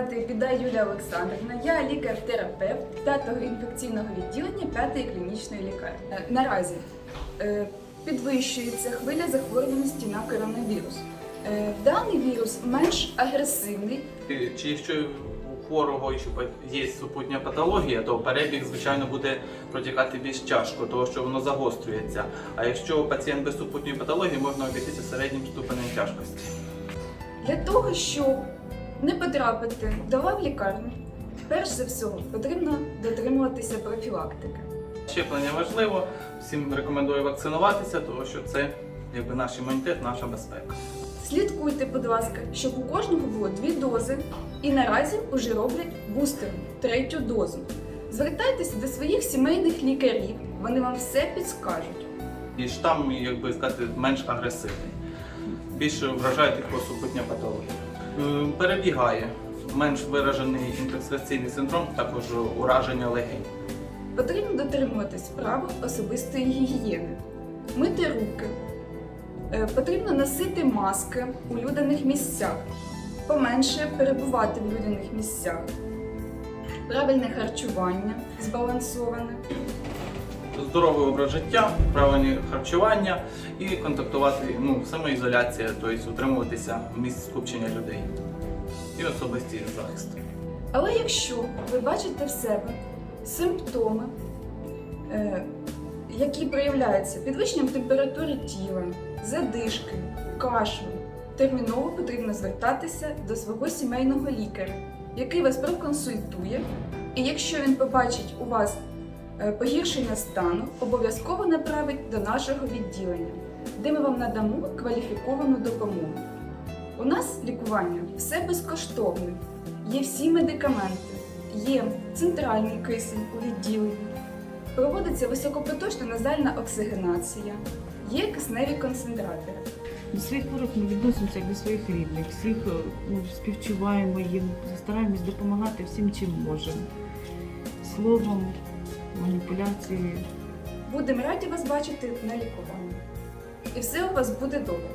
розповідає Юлія Олександрівна. Я лікар-терапевт 5-го інфекційного відділення 5-ї клінічної лікарні. Е, Наразі е, підвищується хвиля захворюваності на коронавірус. Е, Даний вірус менш агресивний, Чи якщо у хворого є супутня патологія, то перебіг, звичайно, буде протікати більш тяжко, тому що воно загострюється. А якщо пацієнт без супутньої патології, можна обійтися середнім ступенем тяжкості. Для того, щоб не потрапити до лав лікарні, перш за все потрібно дотримуватися профілактики. Щеплення важливо, всім рекомендую вакцинуватися, тому що це якби наш імунітет, наша безпека. Слідкуйте, будь ласка, щоб у кожного було дві дози, і наразі вже роблять бустерну третю дозу. Звертайтеся до своїх сімейних лікарів, вони вам все підскажуть. І штам, як би сказати, менш агресивний. Більше вражає тільки супутня патологія. Е, Перебігає менш виражений інтоксикаційний синдром, також ураження легень. Потрібно дотримуватись правил особистої гігієни, мити руки. Е, Потрібно носити маски у людяних місцях, поменше перебувати в людяних місцях. Правильне харчування збалансоване. Здоровий образ життя, правильне харчування і контактувати, ну, самоізоляція, тобто утримуватися в місці скупчення людей і особистий захист. Але якщо ви бачите в себе симптоми, е, які проявляються підвищенням температури тіла, задишки, кашлю, терміново потрібно звертатися до свого сімейного лікаря, який вас проконсультує. І якщо він побачить у вас погіршення стану, обов'язково направить до нашого відділення, де ми вам надамо кваліфіковану допомогу. У нас лікування все безкоштовне. Є всі медикаменти, є центральний кисень у відділенні, проводиться високопоточна назальна оксигенація, є кисневі концентратори. До своїх хворих ми відносимося до своїх рідних, всіх е, ну, співчуваємо їм, стараємось допомагати всім, чим можемо. Словом, маніпуляцією. Будемо раді вас бачити на лікуванні. І все у вас буде добре.